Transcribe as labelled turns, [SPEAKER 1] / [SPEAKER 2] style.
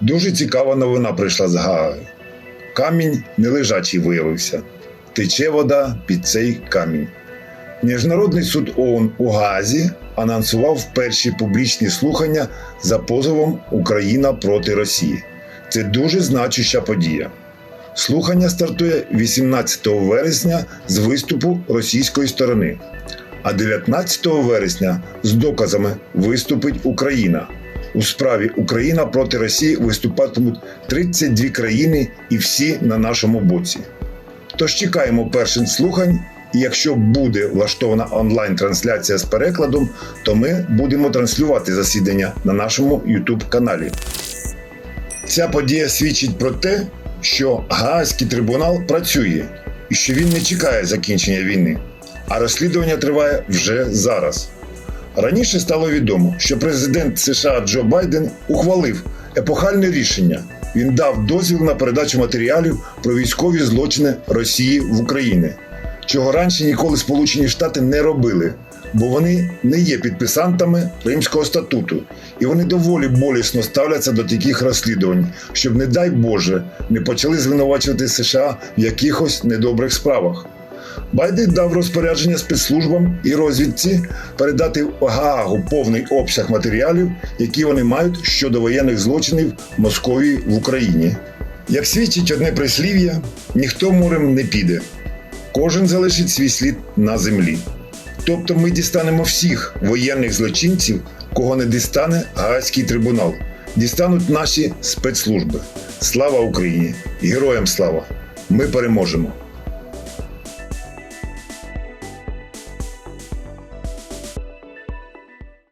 [SPEAKER 1] Дуже цікава новина прийшла з Гааги. Камінь нележачий виявився. Тече вода під цей камінь. Міжнародний суд ООН у Гаазі анонсував перші публічні слухання за позовом Україна проти Росії. Це дуже значуща подія. Слухання стартує 18 вересня з виступу російської сторони, а 19 вересня з доказами виступить Україна. У справі Україна проти Росії виступатимуть 32 країни і всі на нашому боці. Тож чекаємо перших слухань, і якщо буде влаштована онлайн-трансляція з перекладом, то ми будемо транслювати засідання на нашому YouTube каналі. Ця подія свідчить про те, що Гаазький трибунал працює і що він не чекає закінчення війни, а розслідування триває вже зараз. Раніше стало відомо, що президент США Джо Байден ухвалив епохальне рішення. Він дав дозвіл на передачу матеріалів про військові злочини Росії в Україні, чого раніше ніколи Сполучені Штати не робили, бо вони не є підписантами Римського статуту, і вони доволі болісно ставляться до таких розслідувань, щоб, не дай Боже, не почали звинувачувати США в якихось недобрих справах. Байден дав розпорядження спецслужбам і розвідці передати Гаагу повний обсяг матеріалів, які вони мають щодо воєнних злочинів Московії в Україні. Як свідчить одне прислів'я, ніхто морем не піде, кожен залишить свій слід на землі. Тобто ми дістанемо всіх воєнних злочинців, кого не дістане Гаазький трибунал, дістануть наші спецслужби. Слава Україні! Героям слава! Ми переможемо!